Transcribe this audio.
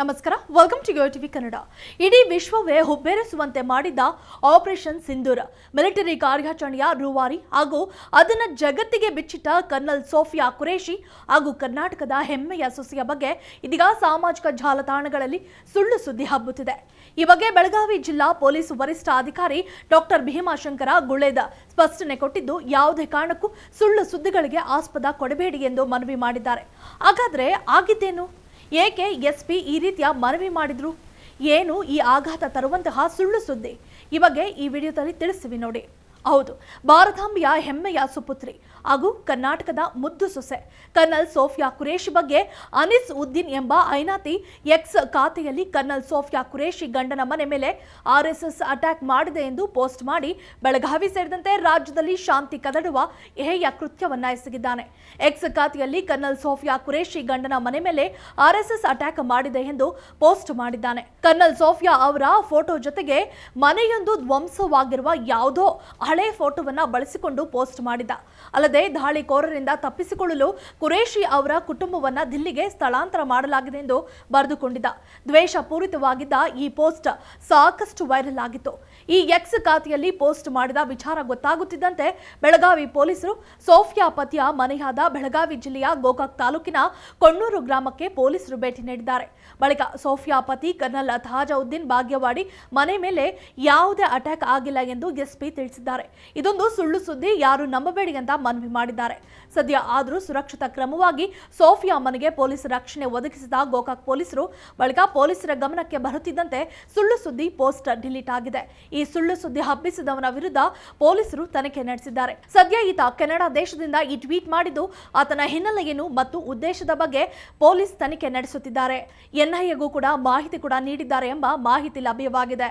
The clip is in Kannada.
ನಮಸ್ಕಾರ welcome to Yo TV Kannada ಇಡೀ ವಿಶ್ವವೇ ಹುಬ್ಬೇರಿಸುವಂತೆ ಮಾಡಿದ್ದ ಆಪರೇಷನ್ ಸಿಂಧೂರ್ ಮಿಲಿಟರಿ ಕಾರ್ಯಾಚರಣೆಯ ರೂವಾರಿ ಹಾಗೂ ಅದನ್ನು ಜಗತ್ತಿಗೆ ಬಿಚ್ಚಿಟ್ಟ ಕರ್ನಲ್ ಸೋಫಿಯಾ ಕುರೇಶಿ ಹಾಗೂ ಕರ್ನಾಟಕದ ಹೆಮ್ಮೆಯ ಸೊಸೆಯ ಬಗ್ಗೆ ಇದೀಗ ಸಾಮಾಜಿಕ ಜಾಲತಾಣಗಳಲ್ಲಿ ಸುಳ್ಳು ಸುದ್ದಿ ಹಬ್ಬುತ್ತಿದೆ. ಈ ಬಗ್ಗೆ ಬೆಳಗಾವಿ ಜಿಲ್ಲಾ ಪೊಲೀಸ್ ವರಿಷ್ಠ ಅಧಿಕಾರಿ ಡಾಕ್ಟರ್ ಭೀಮಾಶಂಕರ ಗುಳೇದ ಸ್ಪಷ್ಟನೆ ಕೊಟ್ಟಿದ್ದು, ಯಾವುದೇ ಕಾರಣಕ್ಕೂ ಸುಳ್ಳು ಸುದ್ದಿಗಳಿಗೆ ಆಸ್ಪದ ಕೊಡಬೇಡಿ ಎಂದು ಮನವಿ ಮಾಡಿದ್ದಾರೆ. ಹಾಗಾದರೆ ಆಗಿದ್ದೇನು? ಏಕೆ ಎಸ್ಪಿ ಈ ರೀತಿಯ ಮನವಿ ಮಾಡಿದ್ರು? ಏನು ಈ ಆಘಾತ ತರುವಂತಹ ಸುಳ್ಳು ಸುದ್ದಿ? ಈ ಬಗ್ಗೆ ಈ ವಿಡಿಯೋದಲ್ಲಿ ತಿಳಿಸ್ತೀವಿ ನೋಡಿ. ಹೌದು, ಭಾರತಾಂಬಿಯ ಹೆಮ್ಮೆಯ ಸುಪುತ್ರಿ ಹಾಗೂ ಕರ್ನಾಟಕದ ಮುದ್ದು ಸೊಸೆ ಕರ್ನಲ್ ಸೋಫಿಯಾ ಕುರೇಶ್ ಬಗ್ಗೆ ಅನಿಸ್ ಉದ್ದೀನ್ ಎಂಬ ಐನಾತಿ ಎಕ್ಸ್ ಖಾತೆಯಲ್ಲಿ ಕರ್ನಲ್ ಸೋಫಿಯಾ ಕುರೇಶಿ ಗಂಡನ ಮನೆ ಮೇಲೆ ಆರ್ಎಸ್ಎಸ್ ಅಟ್ಯಾಕ್ ಮಾಡಿದೆ ಎಂದು ಪೋಸ್ಟ್ ಮಾಡಿ ಬೆಳಗಾವಿ ಸೇರಿದಂತೆ ರಾಜ್ಯದಲ್ಲಿ ಶಾಂತಿ ಕದಡುವ ಹೇಯ ಕೃತ್ಯವನ್ನ ಎಸಗಿದ್ದಾನೆ. ಎಕ್ಸ್ ಖಾತೆಯಲ್ಲಿ ಕರ್ನಲ್ ಸೋಫಿಯಾ ಕುರೇಶಿ ಗಂಡನ ಮನೆ ಮೇಲೆ ಆರ್ಎಸ್ಎಸ್ ಅಟ್ಯಾಕ್ ಮಾಡಿದೆ ಎಂದು ಪೋಸ್ಟ್ ಮಾಡಿದ್ದಾನೆ. ಕರ್ನಲ್ ಸೋಫಿಯಾ ಅವರ ಫೋಟೋ ಜೊತೆಗೆ ಮನೆಯೊಂದು ಧ್ವಂಸವಾಗಿರುವ ಯಾವುದೋ ಫೋಟೋವನ್ನ ಬಳಸಿಕೊಂಡು ಪೋಸ್ಟ್ ಮಾಡಿದ್ದ. ಅಲ್ಲದೆ ದಾಳಿಕೋರರಿಂದ ತಪ್ಪಿಸಿಕೊಳ್ಳಲು ಕುರೇಶಿ ಅವರ ಕುಟುಂಬವನ್ನು ದಿಲ್ಲಿಗೆ ಸ್ಥಳಾಂತರ ಮಾಡಲಾಗಿದೆ ಎಂದು ಬರೆದುಕೊಂಡಿದ್ದ. ದ್ವೇಷ ಪೂರಿತವಾಗಿದ್ದ ಈ ಪೋಸ್ಟ್ ಸಾಕಷ್ಟು ವೈರಲ್ ಆಗಿತ್ತು. ಈ ಎಕ್ಸ್ ಖಾತೆಯಲ್ಲಿ ಪೋಸ್ಟ್ ಮಾಡಿದ ವಿಚಾರ ಗೊತ್ತಾಗುತ್ತಿದ್ದಂತೆ ಬೆಳಗಾವಿ ಪೊಲೀಸರು ಸೋಫಿಯಾ ಪತಿಯ ಮನೆಯಾದ ಬೆಳಗಾವಿ ಜಿಲ್ಲೆಯ ಗೋಕಾಕ್ ತಾಲೂಕಿನ ಕೊಣ್ಣೂರು ಗ್ರಾಮಕ್ಕೆ ಪೊಲೀಸರು ಭೇಟಿ ನೀಡಿದ್ದಾರೆ. ಬಳಿಕ ಸೋಫಿಯಾ ಪತಿ ಕರ್ನಲ್ ತಾಜಾವುದ್ದೀನ್ ಭಾಗ್ಯವಾಡಿ ಮನೆ ಮೇಲೆ ಯಾವುದೇ ಅಟ್ಯಾಕ್ ಆಗಿಲ್ಲ ಎಂದು ಎಸ್ಪಿ ತಿಳಿಸಿದ್ದಾರೆ. ಇದೊಂದು ಸುಳ್ಳು ಸುದ್ದಿ, ಯಾರು ನಂಬಬೇಡಿ ಅಂತ ಮನವಿ ಮಾಡಿದ್ದಾರೆ. ಸದ್ಯ ಆದರೂ ಸುರಕ್ಷಿತ ಕ್ರಮವಾಗಿ ಸೋಫಿಯಾ ಮನೆಗೆ ಪೊಲೀಸ್ ರಕ್ಷಣೆ ಒದಗಿಸಿದ ಗೋಕಾಕ್ ಪೊಲೀಸರು, ಬಳಿಕ ಪೊಲೀಸರ ಗಮನಕ್ಕೆ ಬರುತ್ತಿದ್ದಂತೆ ಸುಳ್ಳು ಸುದ್ದಿ ಪೋಸ್ಟರ್ ಡಿಲೀಟ್ ಆಗಿದೆ. ಈ ಸುಳ್ಳು ಸುದ್ದಿ ಹಬ್ಬಿಸಿದವನ ವಿರುದ್ಧ ಪೊಲೀಸರು ತನಿಖೆ ನಡೆಸಿದ್ದಾರೆ. ಸದ್ಯ ಈತ ಕೆನಡಾ ದೇಶದಿಂದ ಈ ಟ್ವೀಟ್ ಮಾಡಿದ್ದು, ಆತನ ಹಿನ್ನೆಲೆಯನ್ನು ಮತ್ತು ಉದ್ದೇಶದ ಬಗ್ಗೆ ಪೊಲೀಸ್ ತನಿಖೆ ನಡೆಸುತ್ತಿದ್ದಾರೆ. ಎನ್ಐಎಗೂ ಕೂಡ ಮಾಹಿತಿ ಕೂಡ ನೀಡಿದ್ದಾರೆ ಎಂಬ ಮಾಹಿತಿ ಲಭ್ಯವಾಗಿದೆ.